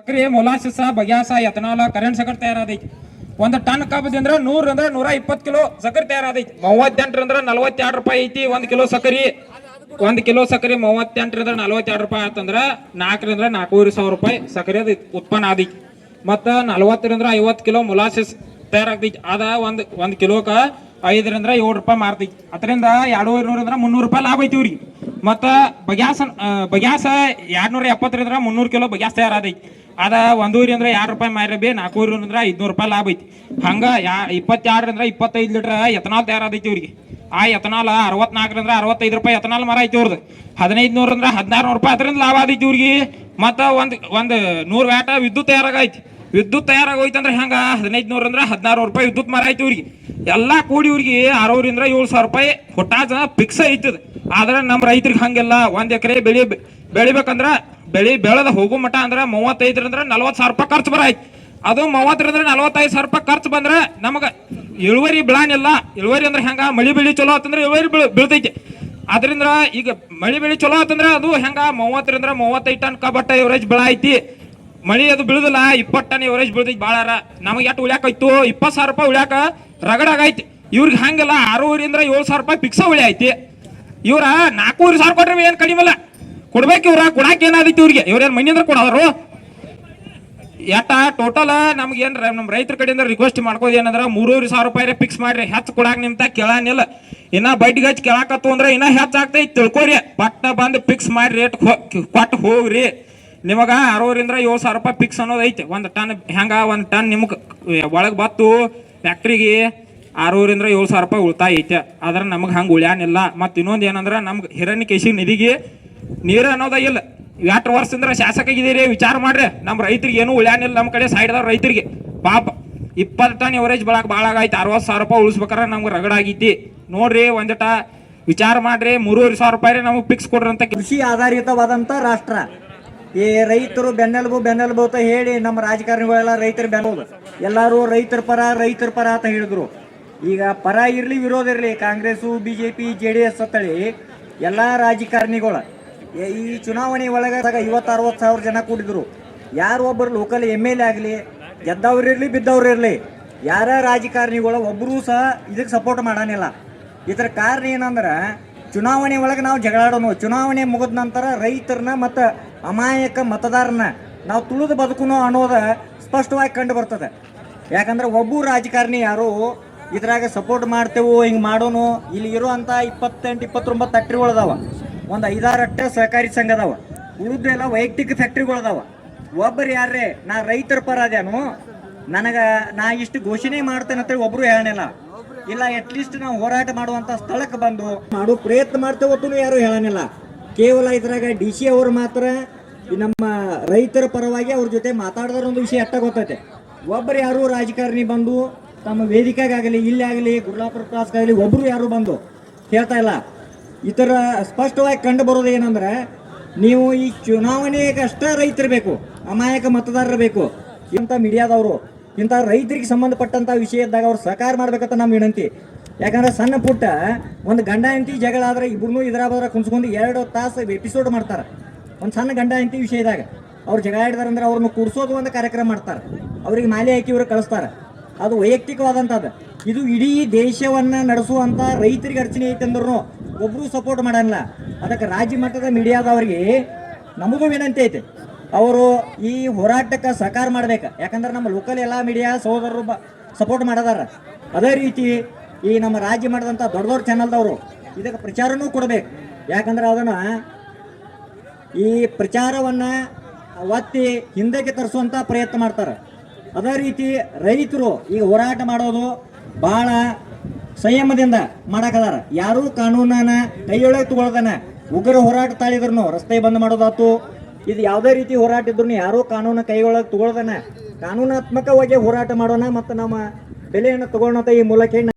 ಸಕ್ರಿ ಮೊಲಾಸಿಸ ಬಗ್ಯಾಸ, ಎಥನಾಲ ಕರೆಂಟ್ ಸಕ್ಕರೆ ತಯಾರಾದೈತಿ. ಒಂದು ಟನ್ ಕಬ್ಬದಿಂದ್ರ ನೂರ ಅಂದ್ರ ನೂರ ಇಪ್ಪತ್ತು ಕಿಲೋ ಸಕ್ಕರೆ ತಯಾರಾದೈತಿ. ಮೂವತ್ತೆಂಟರಂದ್ರ ನಲವತ್ತೆರಡು ರೂಪಾಯಿ ಐತಿ, ಒಂದು ಕಿಲೋ ಸಕ್ಕರೆ ಒಂದು ಕಿಲೋ ಸಕ್ಕರೆ ಮೂವತ್ತೆಂಟರಿಂದ ನಲವತ್ತೆರಡು ರೂಪಾಯಿ ಆತಂದ್ರ ನಾಲ್ಕರಿಂದ ನಾಲ್ಕೂವರೆ ಸಾವಿರ ರೂಪಾಯಿ ಸಕ್ಕರೆ ಉತ್ಪನ್ನ ಆದೈತಿ. ಮತ್ತು ನಲವತ್ತರಿಂದ ಐವತ್ತು ಕಿಲೋ ಮೊಲಾಸಿಸ್ ತಯಾರಾಗ್ತೈತಿ. ಅದ ಒಂದು ಒಂದು ಕಿಲೋಕ ಐದರಿಂದ ಏಳು ರೂಪಾಯಿ ಮಾರ್ತೈತಿ. ಅದರಿಂದ ಎರಡೂವರೆ ನೂರಿಂದ ಮುನ್ನೂರು ರೂಪಾಯಿ ಲಾಭ ಐತಿ ಇವ್ರಿಗೆ. ಮತ್ತು ಬಗ್ಯಾಸ ಬಗ್ಯಾಸ ಎರಡ್ನೂರ ಎಪ್ಪತ್ತರಿಂದ ಮುನ್ನೂರು ಕಿಲೋ ಬಗ್ಯಾಸ ತಯಾರಾದೈತಿ. ಅದ ಒಂದೂರಿ ಅಂದ್ರೆ ಎರಡು ರೂಪಾಯಿ ಮಾರಿ ಬಿ ನಾಲ್ಕೂರಿ ಅಂದ್ರೆ ಐದ್ನೂರು ರೂಪಾಯಿ ಲಾಭ ಐತಿ. ಹಂಗ ಯಾ ಇಪ್ಪತ್ತೆರಡರಿಂದ ಇಪ್ಪತ್ತೈದು ಲೀಟರ್ ಎಥನಾಲ್ ತಯಾರಾದೈತಿ ಇವ್ರಿಗೆ ಆ ಎಥನಾಲ್ ಅರವತ್ನಾಲ್ಕರಿಂದ ಅರವತ್ತೈದು ರೂಪಾಯಿ ಎಥನಾಲ್ ಮರ ಐತಿ ಇವ್ರದ್ದು ಹದಿನೈದು ನೂರ ಅಂದ್ರೆ ಹದಿನಾರು ನೂರು ರೂಪಾಯಿ ಅದರಿಂದ ಲಾಭ ಆದೈತಿ ಇವ್ರಿಗೆ ಮತ್ತು ಒಂದು ಒಂದು ನೂರು ವ್ಯಾಟ ವಿದ್ಯುತ್ ತಯಾರಾಗೈತಿ. ವಿದ್ಯುತ್ ತಯಾರಾಗೋಯ್ತು ಅಂದ್ರೆ ಹೆಂಗ? ಹದಿನೈದು ನೂರ ಅಂದ್ರೆ ಹದಿನಾರು ರೂಪಾಯಿ ವಿದ್ಯುತ್ ಮರ ಐತಿ ಇವ್ರಿಗೆ ಎಲ್ಲ ಕೂಡಿ ಇವ್ರಿಗೆ ಆರೂರಿಂದ ಏಳು ಸಾವಿರ ರೂಪಾಯಿ ಹೊಟ್ಟಾಜ ಫಿಕ್ಸ್ ಐತದ. ಆದ್ರೆ ನಮ್ಮ ರೈತರಿಗೆ ಹಂಗಿಲ್ಲ ಒಂದ್ ಎಕರೆ ಬೆಳಿ, ಬೆಳಿಬೇಕಂದ್ರ ಬೆಳಿ ಬೆಳೆದ ಹೋಗು ಮಟ ಅಂದ್ರೆ ಮೂವತ್ತೈದರಿಂದ ನಲ್ವತ್ತು ಸಾವಿರ ರೂಪಾಯಿ ಖರ್ಚು ಬರಾಯ್ತು ಅದು ಮೂವತ್ತರಿಂದ ನಲವತ್ತೈದು ಸಾವಿರ ರೂಪಾಯಿ ಖರ್ಚು ಬಂದ್ರೆ ನಮಗೆ ಇಳುವರಿ ಬೆಳಾನಿಲ್ಲ ಇಳುವರಿ ಅಂದ್ರೆ ಹೆಂಗ? ಮಳಿ ಬೆಳಿ ಚಲೋ ಆತಂದ್ರೆ ಇಳುವರಿ ಬೀಳ್- ಬೀಳ್ತೈತಿ. ಅದರಿಂದ ಈಗ ಮಳಿ ಬೆಳಿ ಚಲೋ ಆತಂದ್ರೆ ಅದು ಹೆಂಗ? ಮೂವತ್ತರಿಂದ ಮೂವತ್ತೈದು ಟನ್ ಕಬಟ್ಟ ಎವರೇಜ್ ಬಿಳ ಐತಿ. ಮಳಿ ಅದು ಬಿಳದಿಲ್ಲ, ಇಪ್ಪತ್ತು ಟನ್ ಎವರೇಜ್ ಬೀಳ್ತೈತಿ ಭಾಳ ನಮಗೆ ಎಷ್ಟು ಉಳ್ಯಾಕೈತು ಇಪ್ಪತ್ತು ಸಾವಿರ ರೂಪಾಯಿ ಉಳ್ಯಾಕ ರಗಡಾಗೈತಿ ಇವ್ರಿಗೆ ಹಂಗಿಲ್ಲ ಆರೂವರಿಂದ ಏಳು ಸಾವಿರ ರೂಪಾಯಿ ಫಿಕ್ಸ ಉಳಿ ಐತಿ ಇವ್ರ ನಾಲ್ಕೂವರೆ ಸಾವಿರ ಕೊಟ್ರೆ ಏನು ಕಡಿಮೆ ಇಲ್ಲ. ಕೊಡ್ಬೇಕು ಇವ್ರ ಕೊಡಕ್ಕೆ ಏನಾದೈತಿ ಇವ್ರಿಗೆ? ಇವ್ರೇನ್ ಮನಿ ಅಂದ್ರೆ ಕೊಡೋರು? ಎಟ್ಟ ಟೋಟಲ್ ನಮ್ಗೆ ಏನ್ರ ನಮ್ಮ ರೈತರ ಕಡೆಯಿಂದ ರಿಕ್ವೆಸ್ಟ್ ಮಾಡ್ಕೋದು ಏನಂದ್ರ, ಮೂರೂವರೆ ಸಾವಿರ ರೂಪಾಯಿ ಫಿಕ್ಸ್ ಮಾಡ್ರಿ, ಹೆಚ್ಚು ಕೊಡಾಕ ನಿಮ್ತ ಕೇಳಾನಿಲ್ಲ. ಇನ್ನ ಬಡ್ಡಿ ಹಚ್ಚಿ ಕೇಳಾಕತ್ತು ಅಂದ್ರೆ ಇನ್ನ ಹೆಚ್ಚು ಆಗ್ತೈತಿ ತಿಳ್ಕೊರಿ. ಪಟ್ಟ ಬಂದು ಫಿಕ್ಸ್ ಮಾಡಿ ರೇಟ್ ಕೊಟ್ಟು ಹೋಗ್ರಿ. ನಿಮಗ ಅರವರಿಂದ ಏಳು ಸಾವಿರ ರೂಪಾಯಿ ಫಿಕ್ಸ್ ಅನ್ನೋದು ಐತಿ. ಒಂದು ಟನ್ ಹೆಂಗ, ಒಂದು ಟನ್ ನಿಮ್ಗೆ ಒಳಗೆ ಬತ್ತು ಫ್ಯಾಕ್ಟ್ರಿಗೆ ಆರೂರಿಂದ ಏಳು ಸಾವಿರ ರೂಪಾಯಿ ಉಳಿತಾಯ ಐತೆ. ಆದ್ರೆ ನಮಗೆ ಹಂಗೆ ಉಳ್ಯಾನಿಲ್ಲ. ಮತ್ತು ಇನ್ನೊಂದು ಏನಂದ್ರೆ, ನಮ್ಗೆ ಹಿರಣ್ಯ ಕೇಶಿ ನಿಧಿಗೆ ನೀರು ಅನ್ನೋದ ಇಲ್ಲ. ಎಷ್ಟು ವರ್ಷದಿಂದ ಇದ್ದೀರಿ ವಿಚಾರ ಮಾಡ್ರಿ. ನಮ್ಮ ರೈತರಿಗೆ ಏನೂ ಉಳ್ಯಾನಿಲ್ಲ ನಮ್ಮ ಕಡೆ ಸೈಡ್ದವ್ರ ರೈತರಿಗೆ. ಪಾಪ, ಇಪ್ಪತ್ತು ಟನ್ ಎವರೇಜ್ ಬೆಳಕ್ ಭಾಳ ಆಗೈತೆ. ಅರವತ್ತು ಸಾವಿರ ರೂಪಾಯಿ ಉಳಿಸ್ಬೇಕಾರೆ ನಮ್ಗೆ ರಗಡಾಗೈತಿ ನೋಡ್ರಿ ಒಂದಿಟ ವಿಚಾರ ಮಾಡ್ರಿ. ಮೂರುವರೆ ಸಾವಿರ ರೂಪಾಯಿ ನಮಗೆ ಫಿಕ್ಸ್ ಕೊಡ್ರಿ ಅಂತ ಕೃಷಿ ಆಧಾರಿತವಾದಂಥ ರಾಷ್ಟ್ರ. ಈ ರೈತರು ಬೆನ್ನೆಲುಬು ಬೆನ್ನೆಲುಬು ಅಂತ ಹೇಳಿ ನಮ್ಮ ರಾಜಕಾರಣಿಗಳೆಲ್ಲ ರೈತರ ಬೆನ್ನೆಲುಬು. ಎಲ್ಲರೂ ರೈತರ ಪರ ರೈತರ ಪರ ಅಂತ ಹೇಳಿದ್ರು. ಈಗ ಪರ ಇರಲಿ, ವಿರೋಧ ಇರಲಿ, Congress B J P J D S ಅಂತೇಳಿ ಎಲ್ಲ ರಾಜಕಾರಣಿಗಳು ಈ- ಚುನಾವಣೆ ಒಳಗೆ ಐವತ್ತು ಅರವತ್ತು ಸಾವಿರ ಜನ ಕೂಡಿದ್ರು. ಯಾರು ಒಬ್ಬರು ಲೋಕಲ್ ಎಂ ಎಲ್ ಎ ಆಗಲಿ, ಗೆದ್ದವ್ರು ಇರಲಿ, ಬಿದ್ದವ್ರು ಇರಲಿ, ಯಾರ ರಾಜಕಾರಣಿಗಳು ಒಬ್ಬರೂ ಸಹ ಇದಕ್ಕೆ ಸಪೋರ್ಟ್ ಮಾಡೋನಿಲ್ಲ. ಇದರ ಕಾರಣ ಏನಂದ್ರೆ, ಚುನಾವಣೆ ಒಳಗೆ ನಾವು ಜಗಳಾಡೋನು. ಚುನಾವಣೆ ಮುಗಿದ ನಂತರ ರೈತರನ್ನ ಮತ್ತು ಅಮಾಯಕ ಮತದಾರನ ನಾವು ತುಳಿದು ಬದುಕುನು ಅನ್ನೋದು ಸ್ಪಷ್ಟವಾಗಿ ಕಂಡು ಬರ್ತದೆ. ಯಾಕಂದ್ರೆ ಒಬ್ಬ ರಾಜಕಾರಣಿ ಯಾರು ಇದ್ರಾಗ ಸಪೋರ್ಟ್ ಮಾಡ್ತೇವೋ, ಹಿಂಗೆ ಮಾಡೋನು, ಇಲ್ಲಿ ಇರೋ ಅಂಥ ಇಪ್ಪತ್ತೆಂಟು, ಇಪ್ಪತ್ತೊಂಬತ್ತು ಫ್ಯಾಕ್ಟ್ರಿಗಳು ಅದಾವ. ಒಂದು ಐದಾರು ಅಟ್ಟ ಸಹಕಾರಿ ಸಂಘ ಅದಾವ. ಉಳಿದೆಲ್ಲ ವೈಯಕ್ತಿಕ ಫ್ಯಾಕ್ಟ್ರಿಗಳು ಅದಾವ. ಒಬ್ಬರು ಯಾರೇ ನಾ ರೈತರ ಪರ ಅದೇನು, ನನಗೆ ನಾ ಇಷ್ಟು ಘೋಷಣೆ ಮಾಡ್ತೇನೆ ಅಂತೇಳಿ ಒಬ್ರು ಹೇಳನಿಲ್ಲ. ಇಲ್ಲ ಅಟ್ಲೀಸ್ಟ್ ನಾವು ಹೋರಾಟ ಮಾಡುವಂತ ಸ್ಥಳಕ್ಕೆ ಬಂದು ಮಾಡೋ ಪ್ರಯತ್ನ ಮಾಡ್ತೇವೆ ಹೊತ್ತು ಯಾರು ಹೇಳನಿಲ್ಲ. ಕೇವಲ ಇದ್ರಾಗ ಡಿ ಸಿ ಅವರು ಮಾತ್ರ ನಮ್ಮ ರೈತರ ಪರವಾಗಿ ಅವ್ರ ಜೊತೆ ಮಾತಾಡಿದ್ರ ಒಂದು ವಿಷಯ ಅಟ್ಟ ಗೊತ್ತೈತೆ. ಒಬ್ಬರು ಯಾರು ರಾಜಕಾರಣಿ ಬಂದು, ತಮ್ಮ ವೇದಿಕೆಗಾಗಲಿ ಇಲ್ಲಿ ಆಗಲಿ ಗುರುಲಾಪುರ ಕ್ಲಾಸ್ಗಾಗಲಿ ಒಬ್ರು ಯಾರು ಬಂದು ಹೇಳ್ತಾ ಇಲ್ಲ. ಥರ ಸ್ಪಷ್ಟವಾಗಿ ಕಂಡು ಬರೋದು ಏನಂದ್ರೆ, ನೀವು ಈ ಚುನಾವಣೆಗೆ ಅಷ್ಟೇ ರೈತರು ಬೇಕು ಅಮಾಯಕ ಮತದಾರರು ಬೇಕು ಇಂಥ ಮೀಡಿಯಾದವರು, ಇಂಥ ರೈತರಿಗೆ ಸಂಬಂಧಪಟ್ಟಂತ ವಿಷಯದಾಗ ಅವ್ರು ಸಹಕಾರ ಮಾಡ್ಬೇಕಂತ ನಮ್ಮ ವಿನಂತಿ. ಯಾಕಂದ್ರೆ ಸಣ್ಣ ಪುಟ್ಟ ಒಂದು ಗಂಡ ಹೆಂಡತಿ ಜಗಳ ಆದ್ರೆ ಇಬ್ರು ಇದ್ರ ಬದ್ರ ಕುಂಸ್ಕೊಂಡು ಎರಡು ತಾಸು ಎಪಿಸೋಡ್ ಮಾಡ್ತಾರೆ. ಒಂದು ಸಣ್ಣ ಗಂಡ ಹೆಂಡತಿ ವಿಷಯದಾಗ. ಅವ್ರು ಜಗಳ ಆಡಿದಾರಂದ್ರೆ ಅವ್ರನ್ನ ಕೂರಿಸೋದು ಒಂದು ಕಾರ್ಯಕ್ರಮ ಮಾಡ್ತಾರೆ. ಅವ್ರಿಗೆ ಮಾಲೆ ಹಾಕಿ ಇವ್ರು ಕಳಿಸ್ತಾರೆ. ಅದು ವೈಯಕ್ತಿಕವಾದಂಥದ್ದು. ಇದು ಇಡೀ ದೇಶವನ್ನ ನಡೆಸುವಂತ ರೈತರಿಗೆ ಅಡಚಣೆ ಐತೆ ಅಂದ್ರೂ ಒಬ್ರು ಸಪೋರ್ಟ್ ಮಾಡಲ್ಲ. ಅದಕ್ಕೆ ರಾಜ್ಯ ಮಟ್ಟದ ಮೀಡಿಯಾದವ್ರಿಗೆ ನಮಗೂ ವಿನಂತಿ ಐತೆ. ಅವರು ಈ ಹೋರಾಟಕ್ಕೆ ಸಹಕಾರ ಮಾಡ್ಬೇಕು. ಯಾಕಂದ್ರೆ ನಮ್ಮ ಲೋಕಲ್ ಎಲ್ಲ ಮೀಡಿಯಾ ಸಹೋದರರು ಸಪೋರ್ಟ್ ಮಾಡದಾರ. ಅದೇ ರೀತಿ ಈ ನಮ್ಮ ರಾಜ್ಯ ಮಟ್ಟದಂಥ ದೊಡ್ಡ ದೊಡ್ಡ ಚಾನಲ್ದವರು ಇದಕ್ಕೆ ಪ್ರಚಾರನೂ ಕೊಡ್ಬೇಕು. ಯಾಕಂದ್ರೆ ಅದನ್ನು ಈ ಪ್ರಚಾರವನ್ನ ಒತ್ತಿ ಹಿಂದಕ್ಕೆ ತರಿಸುವಂಥ ಪ್ರಯತ್ನ ಮಾಡ್ತಾರೆ. ಅದೇ ರೀತಿ ರೈತರು ಈಗ ಹೋರಾಟ ಮಾಡೋದು ಬಹಳ ಸಂಯಮದಿಂದ ಮಾಡಕದಾರ. ಯಾರೂ ಕಾನೂನನ್ನ ಕೈಯೊಳಗೆ ತಗೊಳ್ದನ ಉಗ್ರ ಹೋರಾಟ ತಾಳಿದ್ರು ರಸ್ತೆ ಬಂದ್ ಮಾಡೋದಾತು. ಇದು ಯಾವುದೇ ರೀತಿ ಹೋರಾಟ ಇದ್ರು ಯಾರೂ ಕಾನೂನ ಕೈಯೊಳಗೆ ತಗೊಳ್ದನ ಕಾನೂನಾತ್ಮಕವಾಗಿ ಹೋರಾಟ ಮಾಡೋಣ ಮತ್ತು ನಮ್ಮ ಬೆಲೆಯನ್ನು ತಗೊಳ್ಳೋಣ ಈ ಮೂಲಕ